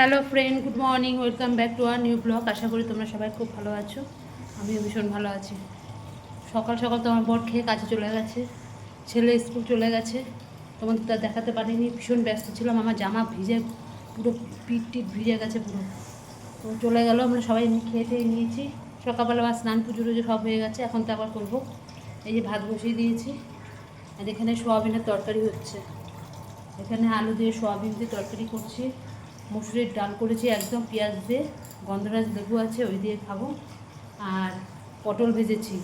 Hello friend good morning welcome back to our new blog আশা করি তোমরা সবাই খুব ভালো আছো। আমিও ভীষণ ভালো আছি। সকাল সকাল তোমার বর খেয়ে কাজে চলে গেছে। ছেলে স্কুল চলে গেছে। তোমাদের তো দেখাতে পারিনি। ভীষণ ব্যস্ত ছিলাম। আমার জামা ভিজে পুরো পিঠ ভিজে গেছে পুরো। তো চলে গেল। আমরা সবাই খেয়ে টেয়ে নিয়েছি। সকালবেলা আবার স্নান পুজো টুজো সব হয়ে গেছে। এখন তো আবার করব। এই যে ভাত বসিয়ে দিয়েছি। আর এখানে সোয়াবিনের তরকারি হচ্ছে। এখানে আলু দিয়ে সোয়াবিন দিয়ে তরকারি করছি। মুসুরির ডাল করেছি, একদম পেঁয়াজ দিয়ে। গন্ধরাজ লেবু আছে, ওই দিয়ে খাব। আর পটল ভেজেছি,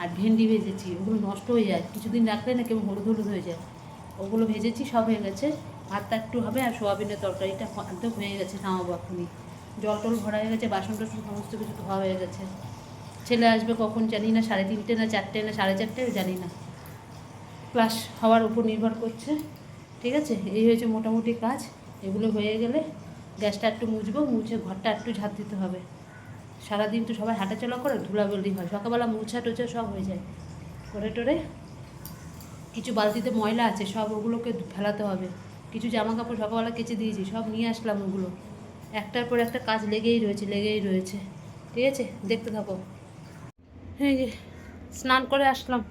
আর ভেন্ডি ভেজেছি, ওগুলো নষ্ট হয়ে যায়। কিছুদিন রাখলে না কেমন হলুদ হলুদ হয়ে যায়। ওগুলো ভেজেছি, সব হয়ে গেছে। ভাতটা একটু হবে, আর সোয়াবিনের তরকারিটা একদম হয়ে গেছে নামাবো এখনই। জল টল ভরা হয়ে গেছে, বাসন টাসন সমস্ত কিছু ধোয়া হয়ে গেছে। ছেলে আসবে কখন জানি না, সাড়ে তিনটে না চারটে না সাড়ে চারটে জানি না। ক্লাস হওয়ার উপর নির্ভর করছে, ঠিক আছে? এই হয়েছে মোটামুটি কাজ। এগুলো হয়ে গেলে গ্যাসটা একটু মুছবো, মুছে ঘরটা একটু ঝাঁট দিতে হবে। সারাদিন তো সবাই হাঁটাচলা করে, ধুলাবেলি হয়, সকালবেলা মুছা টুছা সব হয়ে যায়। করে টোরে কিছু বালতিতে ময়লা আছে, সব ওগুলোকে ফেলাতে হবে। কিছু জামা কাপড় সকালবেলা কেচে দিয়েছি, সব নিয়ে আসলাম ওগুলো। একটার পর একটা কাজ লেগেই রয়েছে লেগেই রয়েছে। ঠিক আছে? দেখতে থাকো। এই যে স্নান করে আসলাম।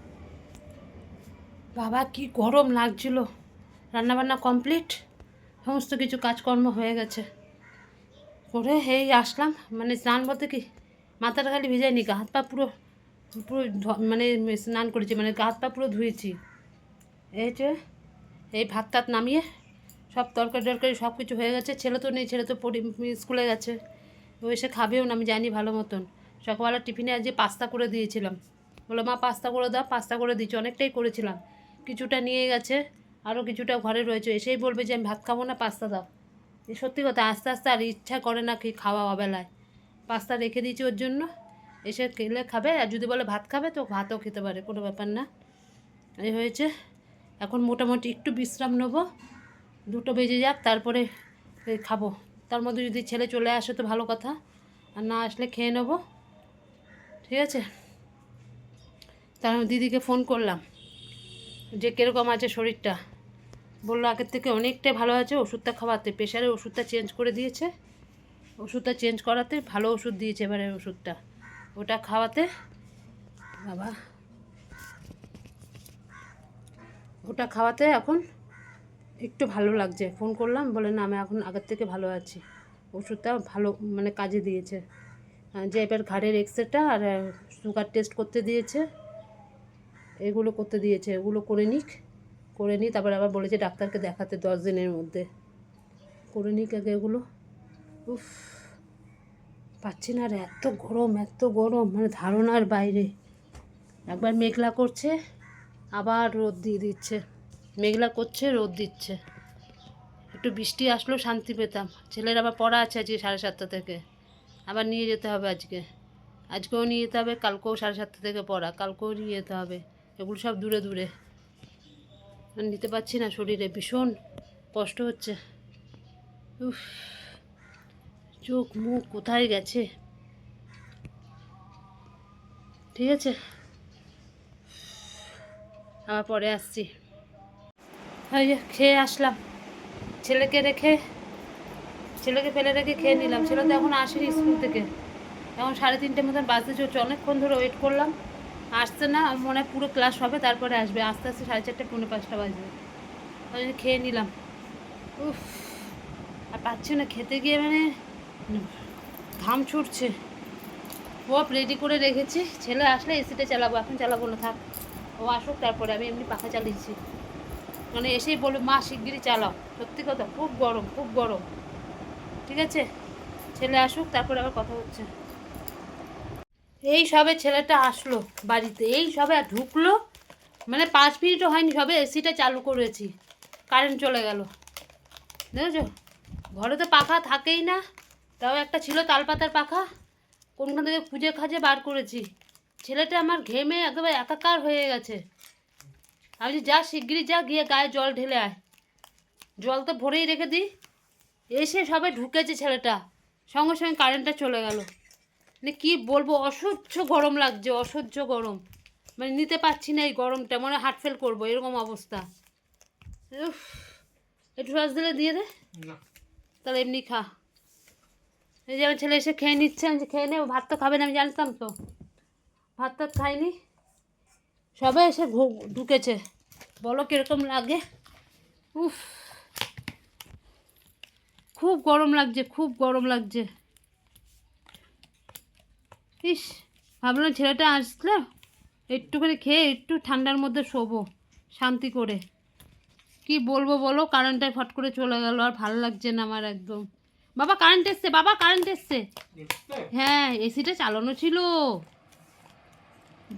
বাবা, কি গরম লাগছিল। রান্নাবান্না কমপ্লিট? সমস্ত কিছু কাজকর্ম হয়ে গেছে। করে এই আসলাম। মানে স্নান বলতে কি, মাথাটা খালি ভিজাইনি, গা হাত পা পুরো পুরো মানে স্নান করেছি মানে গা হাত পা পুরো ধুয়েছি। এই যে, এই ভাত টাত নামিয়ে সব তরকারি টরকারি সব কিছু হয়ে গেছে। ছেলে তো নেই, ছেলে তো পড়ি স্কুলে গেছে। ও এসে খাবেও না, আমি জানি ভালো মতন। সকালবেলা টিফিনে আজকে পাস্তা করে দিয়েছিলাম। বলো মা, পাস্তা করে দাও, পাস্তা করে দিচ্ছি অনেকটাই করেছিলাম। কিছুটা নিয়ে গেছে। আরও কিছুটা ঘরে রয়েছে, এসেই বলবে যে আমি ভাত খাব না, পাস্তা দাও। সত্যি কথা, আস্তে আস্তে আর ইচ্ছা করে না কি খাওয়া অবেলায়। পাস্তা রেখে দিয়েছি ওর জন্য, এসে খেলে খাবে, আর যদি বলে ভাত খাবে তো ভাতও খেতে পারে, কোনো ব্যাপার না। এই হয়েছে, এখন মোটামুটি একটু বিশ্রাম নেব, দুটো বেজে যাক, তারপরে খাব। তার মধ্যে যদি ছেলে চলে আসে তো ভালো কথা, আর না আসলে খেয়ে নেব। ঠিক আছে? তার দিদিকে ফোন করলাম, যে কীরকম আছে শরীরটা? বলল আগের থেকে অনেকটাই ভালো আছে, ওষুধটা খাওয়াতে। প্রেশারের ওষুধটা চেঞ্জ করে দিয়েছে। ওষুধটা চেঞ্জ করাতে ভালো ওষুধ দিয়েছে এবারে ওষুধটা। ওটা খাওয়াতে, বাবা। ওটা খাওয়াতে এখন একটু ভালো লাগছে। ফোন করলাম, বলে না, আমি এখন আগের থেকে ভালো আছি। ওষুধটা ভালো মানে কাজে দিয়েছে। যে এবার ঘাড়ের এক্সরেটা আর সুগার টেস্ট করতে দিয়েছে। এগুলো করতে দিয়েছে, এগুলো করে নিক। করে নিই, তারপর আবার বলেছে ডাক্তারকে দেখাতে দশ দিনের মধ্যে। করে নিই আগে এগুলো। উফ, পাচ্ছি না আর এত গরম এত গরম মানে ধারণার বাইরে। একবার মেঘলা করছে, আবার রোদ দিয়ে দিচ্ছে। মেঘলা করছে, রোদ দিচ্ছে। একটু বৃষ্টি আসলেও শান্তি পেতাম। ছেলের আবার পড়া আছে আজকে সাড়ে সাতটা থেকে। আবার নিয়ে যেতে হবে আজকে। আজকেও নিয়ে যেতে হবে, কালকেও সাড়ে সাতটা থেকে পড়া, কালকেও নিয়ে যেতে হবে। এগুলো সব দূরে দূরে। নিতে পারছি না শরীরে, ভীষণ কষ্ট হচ্ছে। উফ, চোখ মুখ কোথায় গেছে? ঠিক আছে, আবার পরে আসছি। খেয়ে আসলাম, ছেলেকে রেখে, ছেলেকে ফেলে রেখে খেয়ে নিলাম। ছেলে তো এখন আসেনি স্কুল থেকে। এখন সাড়ে তিনটে মতন বাসে চলছে অনেকক্ষণ ধরে ওয়েট করলাম। আসছে না, মনে হয় পুরো ক্লাস হবে, তারপরে আসবে। আস্তে আস্তে সাড়ে চারটে, পৌনে পাঁচটা বাজবে। ওই খেয়ে নিলাম। উফ, আর পাচ্ছি না, খেতে গিয়ে মানে ঘাম ছুটছে। সব রেডি করে রেখেছি। ছেলে আসলে এসিটা চালাবো, এখন চালাবো না, থাক। ও আসুক তারপরে, আমি এমনি পাখা চালিয়েছি। মানে এসেই বলবে মা, শিগগিরই চালাও। সত্যি কথা, খুব গরম খুব গরম। ঠিক আছে? ছেলে আসুক, তারপরে আবার কথা হচ্ছে। এই সবে ছেলেটা আসলো বাড়িতে, এই সবে ঢুকলো। মানে পাঁচ মিনিটও হয়নি, সবে এসিটা চালু করেছি, কারেন্ট চলে গেল। দেখেছ? ঘরে তো পাখা থাকেই না, তাও একটা ছিল তালপাতার পাখা, কোনখান থেকে খুঁজে খাজে বার করেছি। ছেলেটা আমার ঘেমে একেবারে একাকার হয়ে গেছে। আমি যা শিগগিরই যা, গিয়ে গায়ে জল ঢেলে আয়। জল তো ভরেই রেখে দিই। এসে সবে ঢুকেছে ছেলেটা, সঙ্গে সঙ্গে কারেন্টটা চলে গেল। মানে কি বলব অসহ্য গরম লাগছে অসহ্য গরম। মানে নিতে পারছি না এই গরমটা মনে হার্ট ফেল করব এরকম অবস্থা। একটু রস দিলে দিয়ে দে। তাহলে এমনি খা। এই যে আমার ছেলে এসে খেয়ে নিচ্ছে আমি যে খেয়ে নেব ভাত তো খাবে না আমি জানতাম তো। ভাত তো খাইনি। সবে এসে ঢুকেছে। বলো কীরকম লাগে? উফ। খুব গরম লাগছে খুব গরম লাগছে। ইস ভাবলাম ছেলেটা আসলে একটুখানি খেয়ে একটু ঠান্ডার মধ্যে শোবো শান্তি করে। কি বলব বলো কারেন্টটা ফট করে চলে গেল আর ভালো লাগছে না আমার একদম। বাবা কারেন্ট এসছে বাবা কারেন্ট এসছে। হ্যাঁ এসিটা চালানো ছিল।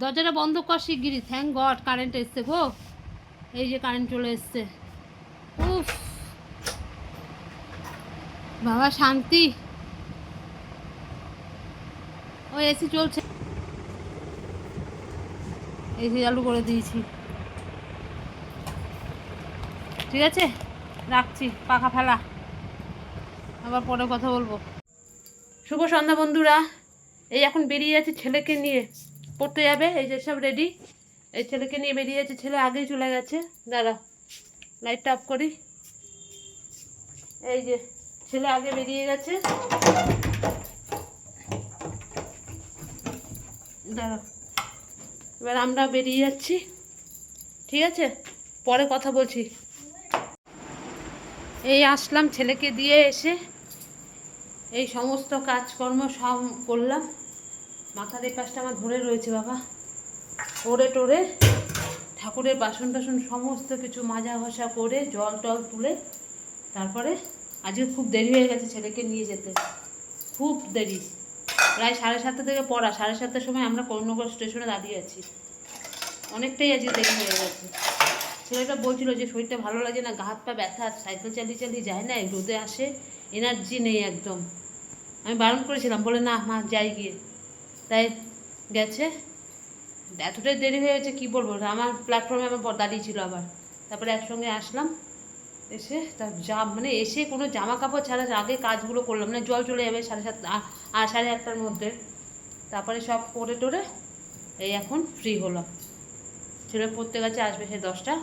দরজাটা বন্ধ কর শিগগিরি থ্যাংক গড কারেন্ট এসছে গো। এই যে কারেন্ট চলে এসছে। উফ। বাবা শান্তি। ও এসি চলছে। এসি চালু করে দিয়েছি। ঠিক আছে? রাখছি, পাখা ফেলা। আবার পরে কথা বলব। শুভ সন্ধ্যা বন্ধুরা। এই এখন বেরিয়ে যাচ্ছে ছেলেকে নিয়ে। পড়তে যাবে, এই যে সব রেডি এই ছেলেকে নিয়ে বেরিয়ে যাচ্ছে, ছেলে আগেই চলে গেছে। দাঁড়া লাইটটা অফ করি। এই যে, ছেলে আগে বেরিয়ে গেছে। দাঁড়া এবার আমরা বেরিয়ে যাচ্ছি। ঠিক আছে? পরে কথা বলছি। এই আসলাম ছেলেকে দিয়ে এসে। এই সমস্ত কাজকর্ম সব করলাম। মাথার এই পাশটা আমার ধরে রয়েছে বাবা। ওরে টোরে ঠাকুরের বাসন টাসন সমস্ত কিছু মাজা ঘষা করে জল টল তুলে তারপরে আজকে খুব দেরি হয়ে গেছে ছেলেকে নিয়ে যেতে। খুব দেরি। প্রায় সাড়ে সাতটা থেকে পড়া, সাড়ে সাতটার সময় আমরা কর্ণগর স্টেশনে দাঁড়িয়ে আছি। অনেকটাই আজকে দেরি হয়ে গেছে। ছেলেটা বলছিল যে শরীরটা ভালো লাগে না, গা হাত পা ব্যথা, সাইকেল চালিয়ে চালিয়ে যায় না রোদে আসে এনার্জি নেই একদম। আমি বারণ করেছিলাম, বলে না, মা, যাই গিয়ে। তাই গেছে। এতটাই দেরি হয়ে গেছে, কী বলব? আমার প্ল্যাটফর্মে আমার বর দাঁড়িয়ে ছিল আবার। তারপরে একসঙ্গে আসলাম। এসে তার যা মানে এসে কোনো জামা কাপড় ছাড়া আগে কাজগুলো করলাম মানে জল চলে যাবে সাড়ে সাতটা, আ- আর সাড়ে আটটার মধ্যে। তারপরে সব করে টোরে এই এখন ফ্রি হলাম। ছেলে পড়তে গেছে, আসবে সে দশটা।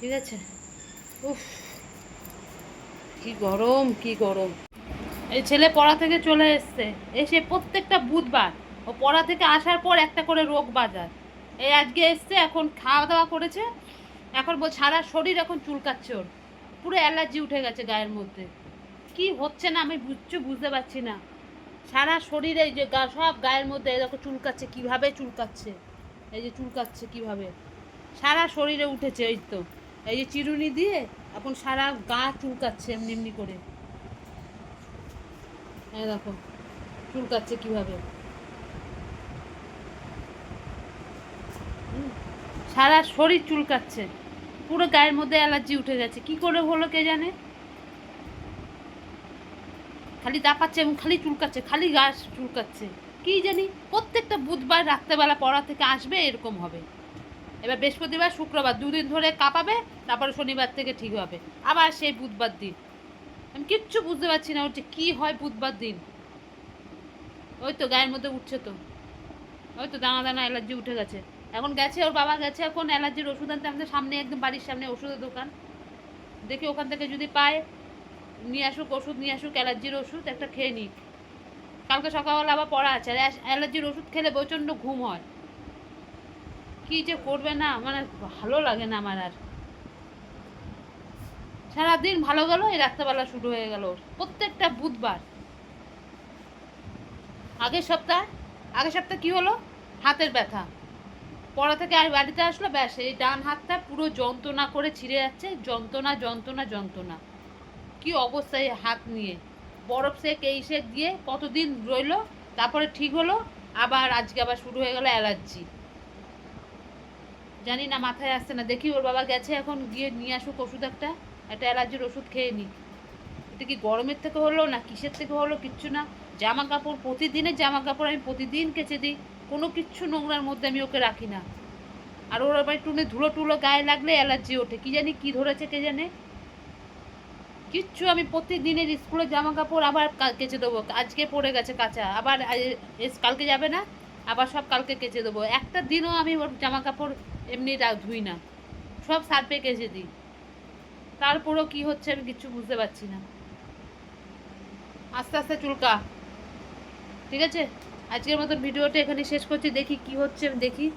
ঠিক আছে? উফ, কি গরম কি গরম। এই ছেলে পড়া থেকে চলে এসছে। এসে প্রত্যেকটা বুধবার, ও পড়া থেকে আসার পর একটা করে রোগ বাজার এই আজকে এসছে, এখন খাওয়া দাওয়া করেছে এখন বল, সারা শরীর এখন চুলকাচ্ছে ওর। পুরো অ্যালার্জি উঠে গেছে গায়ের মধ্যে। কি হচ্ছে না আমি বুঝছ বুঝতে পারছি না। সারা শরীরে যে গা, সব গায়ের মধ্যে দেখো চুলকাচ্ছে, কীভাবে চুলকাচ্ছে? এই যে চুলকাচ্ছে কীভাবে? সারা শরীরে উঠেছে, এই তো। এই যে চিরুনি দিয়ে এখন সারা গা চুলকাচ্ছে এমনি এমনি করে। এই দেখো, চুলকাচ্ছে কীভাবে? সারা শরীর চুলকাচ্ছে। পুরো গায়ের মধ্যে অ্যালার্জি উঠে গেছে কি করে হলো কে জানে? খালি দাপাচ্ছে এবং খালি চুলকাচ্ছে, খালি গা চুলকাচ্ছে। কি জানি? প্রত্যেকটা বুধবার রাত্রেবেলা পড়া থেকে আসবে, এরকম হবে। এবার বৃহস্পতিবার, শুক্রবার, দুদিন ধরে কাঁপাবে, তারপরে শনিবার থেকে ঠিক হবে। আবার সেই বুধবার দিন। আমি কিচ্ছু বুঝতে পারছি না ওটা কি হয় বুধবার দিন। ওই তো গায়ের মধ্যে উঠছে তো। ওই তো দানা দানা অ্যালার্জি উঠে গেছে। এখন গেছে, ওর বাবা গেছে, এখন অ্যালার্জির ওষুধ আনতে, আমাদের সামনে একদম বাড়ির সামনে ওষুধের দোকান। দেখি ওখান থেকে যদি পায়, নিয়ে আসুক ওষুধ, নিয়ে আসুক, অ্যালার্জির ওষুধ একটা খেয়ে নিক। কালকে সকালবেলা আবার পড়া আছে, আর অ্যালার্জির ওষুধ খেলে প্রচণ্ড ঘুম হয়। কি যে করবে না মানে ভালো লাগে না আমার আর। সারাদিন ভালো গেল, এই রাত্রেবেলা শুরু হয়ে গেল। প্রত্যেকটা বুধবার। আগের সপ্তাহ আগের সপ্তাহ কি হলো? হাতের ব্যথা। পড়া থেকে আর বাড়িতে আসলো, ব্যাস, এই ডান হাতটা পুরো যন্ত্রণা করে ছিঁড়ে যাচ্ছে, যন্ত্রণা যন্ত্রণা যন্ত্রণা। কি অবস্থা এই হাত নিয়ে? বরফ সেক, এই সেক দিয়ে কতদিন রইল, তারপরে ঠিক হলো, আবার আজকে আবার শুরু হয়ে গেল অ্যালার্জি। জানি না, মাথায় আসছে না, দেখি ওর বাবা গেছে এখন, গিয়ে নিয়ে আসুক ওষুধ একটা একটা অ্যালার্জির ওষুধ খেয়ে নিক। এটা কি গরমের থেকে হলো, না কিসের থেকে হলো, কিচ্ছু না। জামা কাপড় প্রতিদিনের জামা কাপড় আমি প্রতিদিন কেচে দিই। কোনো কিচ্ছু নোংরার মধ্যে আমি ওকে রাখি না। আর ওর আবার একটু ধুলো টুলো গায়ে লাগলে অ্যালার্জি ওঠে। কি জানি কি ধরেছে কে জানে? কিচ্ছু আমি প্রত্যেকদিনের স্কুলের জামা কাপড় আবার কেচে দেবো। আজকে পড়ে গেছে কাঁচা, আবার কালকে যাবে না, আবার সব কালকে কেচে দেবো। একটা দিনও আমি ওর জামা কাপড় এমনি ধুই না। সব সার্ফে কেচে দিই। তারপরেও কি হচ্ছে আমি কিচ্ছু বুঝতে পারছি না। আস্তে আস্তে চুলকা। ঠিক আছে? আজকের মতন ভিডিওটা এখানে শেষ করছি। দেখি কি হচ্ছে দেখি।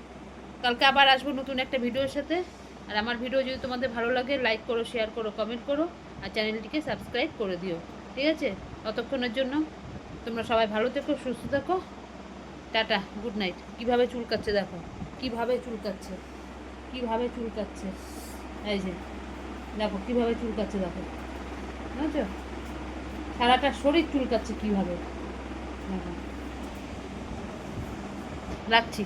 কালকে আবার আসব নতুন একটা ভিডিওর সাথে। আর আমার ভিডিও যদি তোমাদের ভালো লাগে লাইক করো শেয়ার করো কমেন্ট করো। আর চ্যানেলটিকে সাবস্ক্রাইব করে দিও। ঠিক আছে? ততক্ষণের জন্য তোমরা সবাই ভালো থেকো, সুস্থ থাকো। টাটা গুড নাইট কীভাবে চুলকাচ্ছে দেখো। কীভাবে চুলকাচ্ছে। কীভাবে চুলকাচ্ছে। এই যে, দেখো কীভাবে চুলকাচ্ছে দেখো। বুঝেছ? সারাটা শরীর চুলকাচ্ছে কীভাবে। দেখো। রাখছি।